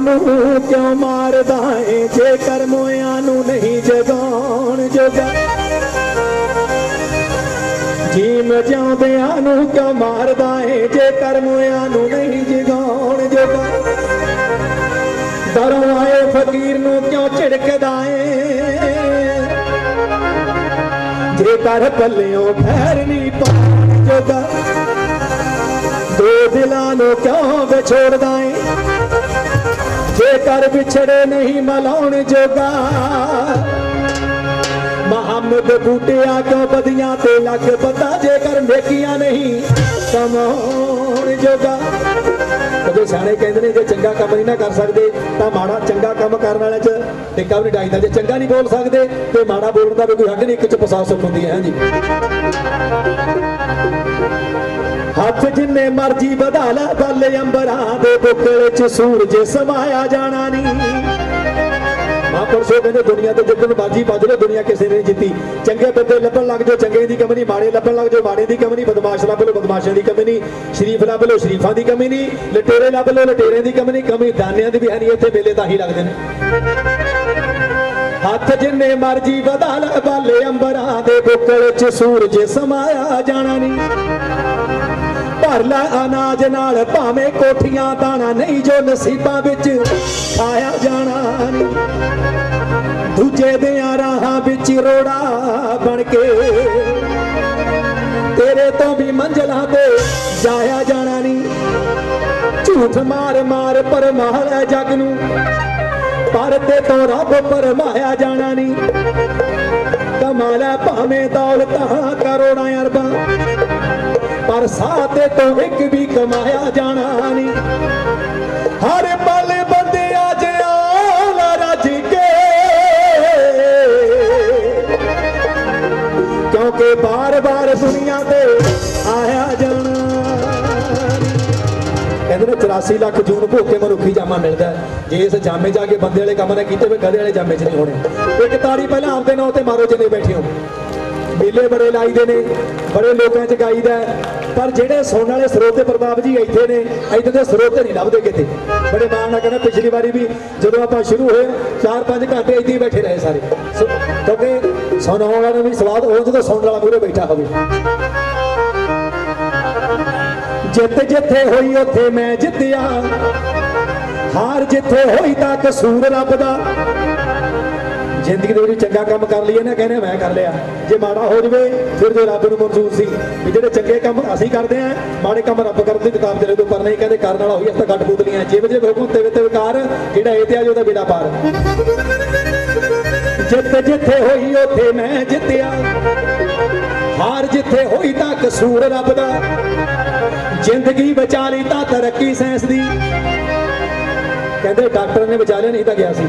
ਨੂੰ ਕਿਉਂ ਮਾਰਦਾ ਏ? ਜੇ ਕਰਮੋਆਂ ਨੂੰ ਨਹੀਂ ਜਗਾਉਣ ਜੋਗਾ। ਜੀਮ ਜਿਉਂਦਿਆਂ ਨੂੰ ਕਿਉਂ ਮਾਰਦਾ ਏ? ਜੇ ਕਰਮੋਆਂ ਨੂੰ ਨਹੀਂ ਜਗਾਉਣ ਜੋਗਾ। ਦਰੋਂ ਆਏ ਫਕੀਰ ਨੂੰ ਕਿਉਂ ਝਿੜਕਦਾ ਏ? ਜੇ ਕਰ ਪੱਲਿਓਂ ਖੈਰ ਨਹੀਂ ਪਾਉਣ ਜੋਗਾ, ਦੋ ਦਿਲਾਂ ਨੂੰ ਕਿਉਂ ਵਿਛੋੜਦਾ ਏ? ਜੇ ਵਿਛੜੇ ਨਹੀਂ ਮਲਾਉਣ ਜੋਗਾ, ਮੁਹੰਮਦ ਬੂਟਿਆ ਕਿਉਂ ਬਦੀਆਂ ਤੇ ਲੱਗ ਪਤਾ ਜੇਕਰ ਨੇਕੀਆਂ ਨਹੀਂ ਕਮਾਉਣ ਜੋਗਾ? ਕਦੇ ਸਿਆਣੇ ਕਹਿੰਦੇ ਨੇ, ਜੇ ਚੰਗਾ ਕੰਮ ਨਹੀਂ ਨਾ ਕਰ ਸਕਦੇ, ਤਾਂ ਮਾੜਾ ਚੰਗਾ ਕੰਮ ਕਰਨ ਵਾਲੇ ਚ ਟਿੱਕਾ ਵੀ ਨਹੀਂ ਡਾਈਦਾ ਜੇ ਚੰਗਾ ਨਹੀਂ ਬੋਲ ਸਕਦੇ, ਤੇ ਮਾੜਾ ਬੋਲਣ ਦਾ ਵੀ ਕੋਈ ਹੱਕ ਨਹੀਂ, ਇੱਕ ਚ ਪਸਾ ਸੁੱਖ ਹੁੰਦੀ ਹੈ, ਹਾਂਜੀ। ਹੱਥ ਜਿੰਨੇ ਮਰਜ਼ੀ ਵਧਾ ਲੈ ਬੱਲੇ ਅੰਬਰਾਂ ਦੇ ਬੁੱਕਲ ਚ ਸੂਰਜ ਸਮਾਇਆ ਜਾਣਾ ਨਹੀਂ ਮਹਾਂਪੁਰਸ਼ੋ ਕਹਿੰਦੇ ਦੁਨੀਆ ਤੇ ਜਿੱਦਣ ਬਾਜੀ ਵੱਜ ਲੋ ਦੁਨੀਆ ਕਿਸੇ ਨੇ ਜਿੱਤੀ। ਚੰਗੇ ਬੰਦੇ ਲੱਭਣ ਲੱਗ ਜਾਓ, ਚੰਗੇ ਦੀ ਕਮੀ ਨਹੀਂ ਮਾੜੇ ਲੱਭਣ ਲੱਗ ਜਾਓ, ਮਾੜੇ ਦੀ ਕਮੀ ਨਹੀਂ ਬਦਮਾਸ਼ ਲੱਭ ਲੋ ਬਦਮਾਸ਼ਾਂ ਦੀ ਕਮੀ ਨਹੀਂ ਸ਼ਰੀਫ ਲੱਭ ਲੋ ਸ਼ਰੀਫਾਂ ਦੀ ਕਮੀ ਨਹੀਂ ਲਟੇਰੇ ਲੱਭ ਲੋ ਲਟੇਰੇ ਦੀ ਕਮੀ ਨਹੀਂ ਕਮੀ ਦਾਨਿਆਂ ਦੀ ਵੀ ਹੈ ਨਹੀਂ ਇੱਥੇ ਮੇਲੇ ਤਾਂ ਹੀ ਲੱਗਦੇ ਨੇ। ਹੱਥ ਜਿੰਨੇ ਮਰਜ਼ੀ ਵਧਾ ਲੈ ਬਾਲੇ ਅੰਬਰਾਂ ਦੇ ਬੁੱਕਲ ਚ ਸੂਰਜ ਸਮਾਇਆ ਜਾਣਾ ਨਹੀਂ ਭਰ ਲੈ ਅਨਾਜ ਨਾਲ, ਭਾਵੇਂ ਕੋਠੀਆਂ ਦਾਣਾ ਨਹੀਂ ਜੋ ਨਸੀਬਾਂ ਵਿੱਚ ਖਾਇਆ ਜਾਣਾ। ਨਹੀਂ ਦੂਜੇ ਦਿਆਂ ਰਾਹਾਂ ਵਿੱਚ ਰੋੜਾ ਬਣ ਕੇ ਤੇਰੇ ਤੋਂ ਵੀ ਮੰਜ਼ਲਾਂ ਤੇ ਜਾਇਆ ਜਾਣਾ ਨਹੀਂ ਝੂਠ ਮਾਰ ਮਾਰ ਪਰਮਾਲ ਜਗ ਨੂੰ, ਪਰ ਤੇ ਤੋਂ ਰੱਬ ਪਰਮਾਇਆ ਜਾਣਾ ਨਹੀਂ ਕਮਾਲਾ ਭਾਵੇਂ ਦੌਲਤਾਂ ਕਰੋੜਾਂ ਅਰਬਾਂ। ਪਰ ਸਾਤੇ ਤੋਂ ਇੱਕ ਵੀ ਕਮਾਇਆ ਜਾਣਾ ਨਹੀਂ। ਹਰ ਪਲ ਬੰਦਿਆ ਜਿਆ ਰੱਜ ਕੇ। ਕਿਉਂਕਿ ਬਾਰ-ਬਾਰ ਦੁਨੀਆ ਤੇ ਆਇਆ ਜਾਣਾ ਕਹਿੰਦੇ ਨੇ 84 ਲੱਖ ਜੂਨ ਭੋਕੇ ਮਨੁੱਖੀ ਜਾਮਾ ਮਿਲਦਾ ਜੇ ਇਸ ਜਾਮੇ ਜਾ ਕੇ ਬੰਦੇ ਵਾਲੇ ਕੰਮ ਨਾ ਕੀਤੇ ਵੇ ਗਧੇ ਵਾਲੇ ਜਾਮੇ 'ਚ ਨਹੀਂ ਹੋਣੇ? ਇੱਕ ਤਾੜੀ ਪਹਿਲਾਂ ਆਪਦੇ ਨਾਂ ਤੇ ਮਾਰੋ ਜਿੰਨੇ ਬੈਠੇ ਹੋ। ਮੇਲੇ ਬੜੇ ਲਾਈਦੇ ਨੇ, ਬੜੇ ਲੋਕਾਂ 'ਚ ਗਾਈਦਾ ਹੈ। ਪਰ ਜਿਹੜੇ ਸੁਣਨ ਵਾਲੇ ਸਰੋਤੇ ਪ੍ਰਭਾਵ ਜੀ ਇੱਥੇ ਨੇ ਇੱਥੇ ਦੇ ਸਰੋਤੇ ਨਹੀਂ ਲੱਭਦੇ ਕਿਤੇ। ਬੜੇ ਮਾਣ ਨਾਲ ਕਹਿੰਦਾ ਪਿਛਲੀ ਵਾਰੀ ਵੀ ਜਦੋਂ ਆਪਾਂ ਸ਼ੁਰੂ ਹੋਏ 4-5 ਘੰਟੇ ਇੱਥੇ ਹੀ ਬੈਠੇ ਰਹੇ ਸਾਰੇ। ਕਿਉਂਕਿ ਸੁਣਾਉਣ ਵਾਲਾ ਨੂੰ ਵੀ ਸਵਾਦ ਹੋ ਜਦੋਂ ਸੁਣਨ ਵਾਲਾ ਮੂਹਰੇ ਬੈਠਾ ਹੋਵੇ। ਜਿੱਤ ਜਿੱਥੇ ਹੋਈ ਉੱਥੇ ਮੈਂ ਜਿੱਤਿਆ, ਹਾਰ ਜਿੱਥੇ ਹੋਈ ਤਾਂ ਕਸੂਰ ਰੱਬ ਦਾ ਜ਼ਿੰਦਗੀ ਦੇ ਵਿੱਚ ਚੰਗਾ ਕੰਮ ਕਰ ਲਈਏ ਨਾ, ਕਹਿੰਦੇ ਮੈਂ ਕਰ ਲਿਆ। ਜੇ ਮਾੜਾ ਹੋ ਜਵੇ, ਫਿਰ ਜੋ ਰੱਬ ਨੂੰ ਮਨਜ਼ੂਰ ਸੀ। ਵੀ ਜਿਹੜੇ ਚੰਗੇ ਕੰਮ ਅਸੀਂ ਕਰਦੇ ਆਂ, ਮਾੜੇ ਕੰਮ ਰੱਬ ਕਰਨ ਦੀ ਕਿਤਾਬ ਦੇ ਤੋਂ ਪਰ ਨਹੀਂ, ਕਹਿੰਦੇ ਕਰਨ ਵਾਲਾ ਹੋਈ ਅਸਾਂ ਗੱਡ ਬੁੱਦਲੀਆਂ ਜਿਵੇਂ ਜਿਵੇਂ ਹੁਕਮ ਤੇ ਤੇ ਵਿਕਾਰ, ਜਿਹੜਾ ਇਹ ਤੇ ਆ ਉਹਦਾ ਬੇੜਾ ਪਾਰ। ਜਿੱਤ ਜਿੱਥੇ ਹੋਈ, ਉੱਥੇ ਮੈਂ ਜਿੱਤਿਆ। ਹਾਰ ਜਿੱਥੇ ਹੋਈ ਤਾਂ ਕਸੂਰ ਰੱਬ ਦਾ। ਜ਼ਿੰਦਗੀ ਬਚਾ ਲਈ ਤਾਂ ਤਰੱਕੀ ਸਾਇੰਸ ਦੀ। ਕਹਿੰਦੇ ਡਾਕਟਰ ਨੇ ਬਚਾ ਲਿਆ ਨਹੀਂ ਤਾਂ ਗਿਆ ਸੀ।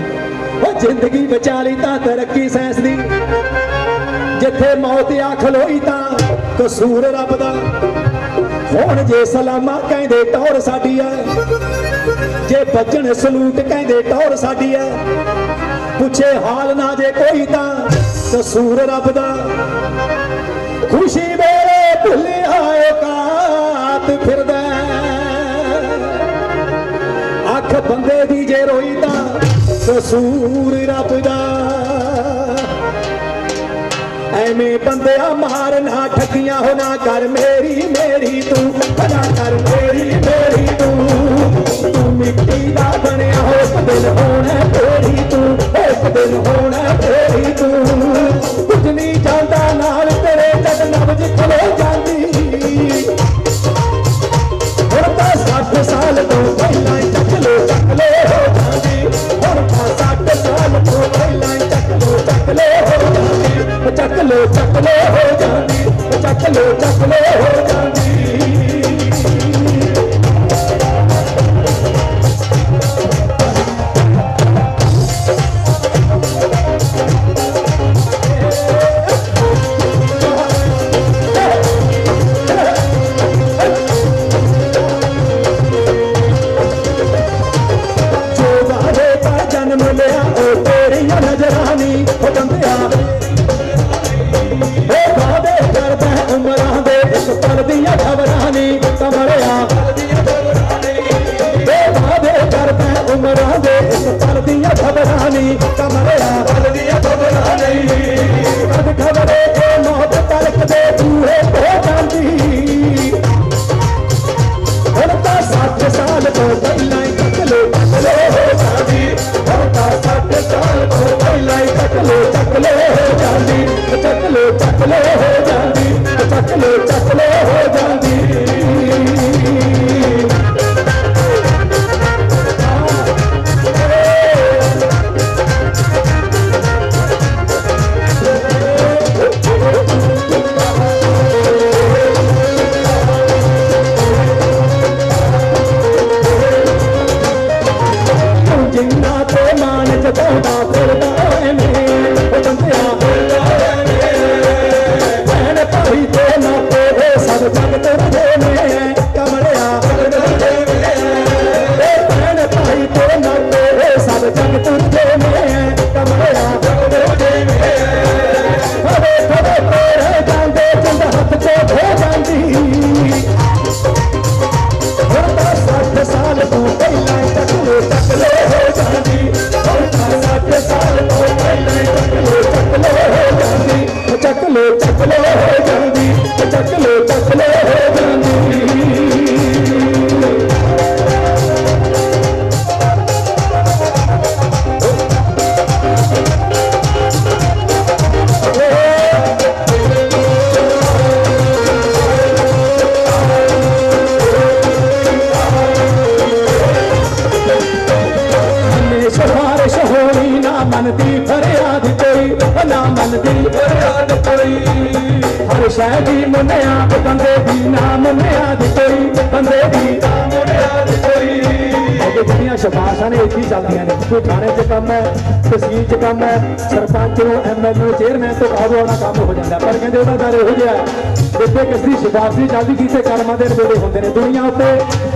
ਉਹ ਜ਼ਿੰਦਗੀ ਬਚਾ ਲਈ ਤਾਂ ਤਰੱਕੀ ਸੈਂਸ ਦੀ। ਜਿੱਥੇ ਮੌਤ ਆ ਖਲੋਈ ਤਾਂ ਕਸੂਰ ਰੱਬ ਦਾ। ਹੁਣ ਜੇ ਸਲਾਮਾ ਕਹਿੰਦੇ ਟੌਰ ਸਾਡੀ ਐ ਜੇ ਬੱਜਣ ਸਲੂਟ ਕਹਿੰਦੇ ਟੌਰ ਸਾਡੀ ਐ ਪੁੱਛੇ ਹਾਲ ਨਾ ਜੇ ਕੋਈ ਤਾਂ ਕਸੂਰ ਰੱਬ ਦਾ। ਖੁਸ਼ੀ ਮੇਰੇ ਭੁੱਲਿਆ ਔਕਾਤ ਫਿਰਦਾ। ਅੱਖ ਬੰਦੇ ਦੀ ਜੇ ਰੋਈ ਤਾਂ ਕਸੂਰ ਰੱਬ ਦਾ। ਐਵੇਂ ਬੰਦਿਆ ਮਾਰ ਨਾ ਠੱਗੀਆਂ ਹੋ ਨਾ ਕਰ ਮੇਰੀ ਮੇਰੀ ਤੂੰ ਨਾ ਕਰ। ਮੇਰੀ ਸ਼ੈ ਦੀ ਮੁਨਿਆਦ ਬੰਦੇ ਦੀ ਨਾ ਮੁਨਿਆਦ ਕੋਈ, ਬੰਦੇ ਦੀ ਨਾ ਮੁਨਿਆਦ ਕੋਈ। ਅੱਗੇ ਜਿਹੜੀਆਂ ਸਿਫਾਰਸ਼ਾਂ ਨੇ, ਇੱਥੇ ਚੱਲਦੀਆਂ ਨੇ। ਕੋਈ ਥਾਣੇ 'ਚ ਕੰਮ ਹੈ, ਤਹਿਸੀਲ 'ਚ ਕੰਮ ਹੈ, ਸਰਪੰਚ ਨੂੰ ਐਮਐਲਏ ਚੇਅਰਮੈਨ ਤੋਂ ਬਾਅਦ ਵਾਲਾ ਕੰਮ ਹੋ ਜਾਂਦਾ। ਪਰ ਕਹਿੰਦੇ ਉਹਦਾ ਦਰ ਇਹੋ ਜਿਹਾ ਇੱਥੇ ਕਿਸੇ ਦੀ ਸਿਫਾਰਸ਼ ਨਹੀਂ ਚੱਲਦੀ, ਕਿਸੇ ਕਰਮਾਂ ਦੇ ਨਵੇੜੇ ਹੁੰਦੇ ਨੇ। ਦੁਨੀਆ ਉੱਤੇ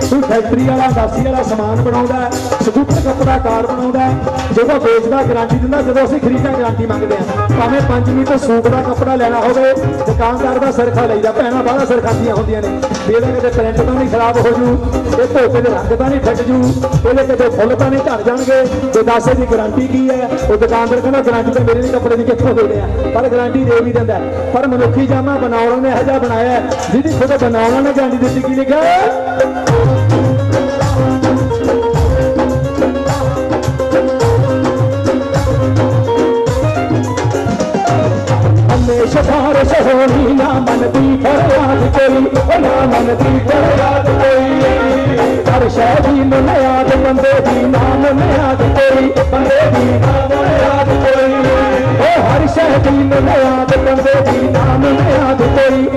ਕੋਈ ਫੈਕਟਰੀ ਵਾਲਾ ਦਾਸੀ ਵਾਲਾ ਸਮਾਨ ਬਣਾਉਂਦਾ ਸਕੂਟਰ ਕੱਪੜਾ ਕਾਰ ਬਣਾਉਂਦਾ ਜਦੋਂ ਵੇਚਦਾ ਗਾਰੰਟੀ ਦਿੰਦਾ, ਜਦੋਂ ਅਸੀਂ ਖਰੀਦਦਾ ਗਾਰੰਟੀ ਮੰਗਦੇ ਆ ਭਾਵੇਂ 5 ਮੀਟਰ ਸੂਟ ਦਾ ਕੱਪੜਾ ਲੈਣਾ ਹੋਵੇ, ਦੁਕਾਨਦਾਰ ਦਾ ਸਿਰਖਾ ਲਈਦਾ, ਭੈਣਾਂ ਬਾਹਲਾ ਸਰਖਾਉਂਦੀਆਂ ਹੁੰਦੀਆਂ ਨੇ। ਵੀ ਇਹਦਾ ਕਿਤੇ ਪ੍ਰਿੰਟ ਤਾਂ ਨਹੀਂ ਖਰਾਬ ਹੋ ਜੂ ਇਹ ਧੋਤੇ ਦੇ ਰੰਗ ਤਾਂ ਨਹੀਂ ਫਟ ਜੂ ਇਹਦੇ ਕਿਤੇ ਫੁੱਲ ਤਾਂ ਨਹੀਂ ਝੜ ਜਾਣਗੇ। ਤੇ ਦੱਸੇ ਦੀ ਗਾਰੰਟੀ ਕੀ ਹੈ? ਉਹ ਦੁਕਾਨਦਾਰ ਕਹਿੰਦਾ ਗਾਰੰਟੀ ਤਾਂ ਮੇਰੇ ਨਹੀਂ ਕੱਪੜੇ ਦੀ ਕਿੱਥੋਂ ਦੇ ਆ ਪਰ ਗਾਰੰਟੀ ਦੇ ਵੀ ਦਿੰਦਾ ਪਰ ਮਨੁੱਖੀ ਜਾਮਾ ਬਣਾਉਣ ਨੇ ਇਹੋ ਜਿਹਾ ਬਣਾਇਆ ਜਿਹਦੀ ਖੁਦ ਬਣਾਉਣ ਨੇ ਗਾਰੰਟੀ ਦਿੱਤੀ, ਕੀ ਲਿਖਿਆ? ਹਮੇਸ਼ਾ ਹੋਣੀ ਨਾ ਮੰਨਦੀ ਫਰਿਆਦ ਕੋਈ ਉਹ ਨਾ ਮੰਨਦੀ ਫਰਿਆਦ ਕੋਈ। ਹਰ ਸ਼ੈ ਦੀ ਮੁਨਿਆਦ, ਬੰਦੇ ਦੀ ਨਾਮ ਮੁਨਿਆਦ ਕੋਈ, ਬੰਦੇ ਦੀ ਨਾ ਮੁਨਿਆਦ ਕੋਈ। ਉਹ ਹਰ ਸ਼ੈ ਦੀ ਮੁਨਿਆਦ, ਬੰਦੇ ਦੀ ਨਾਮ ਮੁਨਿਆਦ ਕੋਈ।